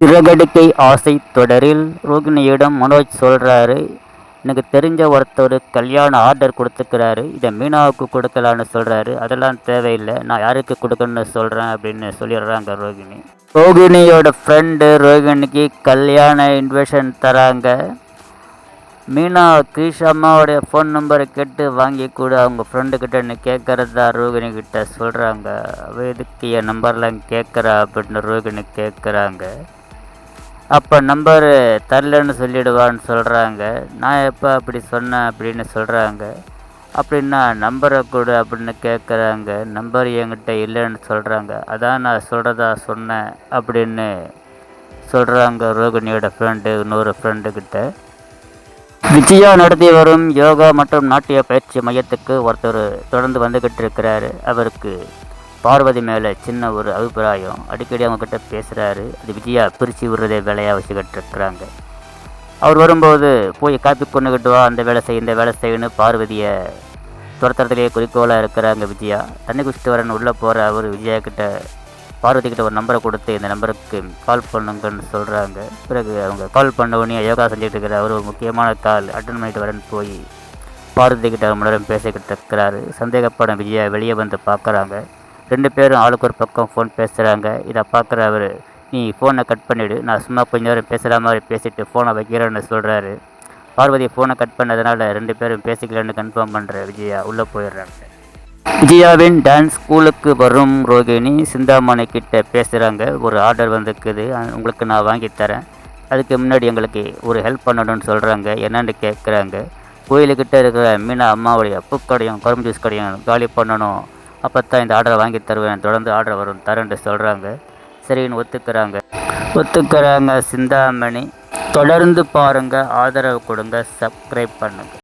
சிறகடிக்கை ஆசை தொடரில் ரோகிணியிடம் மனோஜ் சொல்கிறாரு எனக்கு தெரிஞ்ச ஒருத்தர் கல்யாண ஆர்டர் கொடுத்துக்கிறாரு இதை மீனாவுக்கு கொடுக்கலான்னு சொல்கிறாரு அதெல்லாம் தேவையில்லை நான் யாருக்கு கொடுக்கணும்னு சொல்கிறேன் அப்படின்னு சொல்லிடுறாங்க ரோகிணி. ரோகிணியோட ஃப்ரெண்டு ரோகிணிக்கு கல்யாண இன்விடேஷன் தராங்க. மீனா கிரீஷ் ஃபோன் நம்பரை கேட்டு வாங்கி கூட அவங்க ஃப்ரெண்டுக்கிட்ட கேட்குறதா ரோகிணி கிட்ட சொல்கிறாங்க அவ எதுக்கு என் நம்பர்லாம் கேட்குறா அப்படின்னு ரோகிணி கேட்குறாங்க அப்போ நம்பரு தரலன்னு சொல்லிடுவான்னு சொல்கிறாங்க நான் எப்போ அப்படி சொன்னேன் அப்படின்னு சொல்கிறாங்க அப்படின்னா நம்பரை கொடு அப்படின்னு கேட்குறாங்க நம்பர் என்கிட்ட இல்லைன்னு சொல்கிறாங்க அதான் நான் சொல்கிறதா சொன்னேன் அப்படின்னு சொல்கிறாங்க ரோகிணியோட ஃப்ரெண்டு இன்னொரு ஃப்ரெண்டுக்கிட்ட விஜயா நடத்தி வரும் யோகா மற்றும் நாட்டிய பயிற்சி மையத்துக்கு ஒருத்தர் தொடர்ந்து வந்துக்கிட்டு இருக்கிறாரு. அவருக்கு பார்வதி மேலே சின்ன ஒரு அபிப்பிராயம். அடிக்கடி அவங்கக்கிட்ட பேசுகிறாரு அது விஜயா பிரித்து விடுறதே வேலையாக வச்சுக்கிட்டு இருக்கிறாங்க அவர் வரும்போது போய் காப்பி கொண்டுக்கிட்டு வா. அந்த வேலை செய் இந்த வேலை செய்யணும்னு பார்வதியை துரத்துறதுலேயே குறிக்கோளாக இருக்கிறாங்க விஜயா. தண்ணி குடிச்சிட்டு வரேன் உள்ளே போகிற அவர் விஜயா கிட்ட பார்வதி கிட்ட ஒரு நம்பரை கொடுத்து இந்த நம்பருக்கு கால் பண்ணுங்கன்னு சொல்கிறாங்க பிறகு அவங்க கால் பண்ண உடனே யோகா செஞ்சுட்டு இருக்கிற அவர் ஒரு முக்கியமான கால் அட்டன் பண்ணிட்டு வரேன்னு போய் பார்வதி கிட்ட முன்னரும் பேசிக்கிட்டு இருக்கிறாரு சந்தேகப்படம் விஜயா வெளியே வந்து பார்க்குறாங்க. ரெண்டு பேரும் ஆளுக்கு ஒரு பக்கம் ஃபோன் பேசுகிறாங்க இதை பார்க்குற அவர் நீ ஃபோனை கட் பண்ணிவிடு நான் சும்மா கொஞ்ச நேரம் பேசுகிற மாதிரி பேசிவிட்டு ஃபோனை வைக்கிறேன்னு சொல்கிறாரு பார்வதி ஃபோனை கட் பண்ணதுனால ரெண்டு பேரும் பேசிக்கலன்னு கன்ஃபார்ம் பண்ணுற விஜயா உள்ளே போயிடுறாங்க. விஜயாவின் டான்ஸ் ஸ்கூலுக்கு வரும் ரோகிணி சிந்தாமணி கிட்ட பேசுகிறாங்க ஒரு ஆர்டர் வந்துருக்குது. உங்களுக்கு நான் வாங்கி தரேன். அதுக்கு முன்னாடி எங்களுக்கு ஒரு ஹெல்ப் பண்ணணும்னு சொல்கிறாங்க என்னென்னு கேட்குறாங்க கோயிலுக்கிட்ட இருக்கிற மீனா அம்மாவுடைய பூக்கடையும் கரும்பு ஜூஸ் கடையும் காலி பண்ணணும். அப்போ தான் இந்த ஆர்டரை வாங்கி தருவேன். தொடர்ந்து ஆர்டர் வரும். தரேன்ட்டு சொல்கிறாங்க சரின்னு ஒத்துக்கிறாங்க. ஒத்துக்கிறாங்க சிந்தாமணி. தொடர்ந்து பாருங்கள் ஆதரவு கொடுங்க. சப்ஸ்கிரைப் பண்ணுங்கள்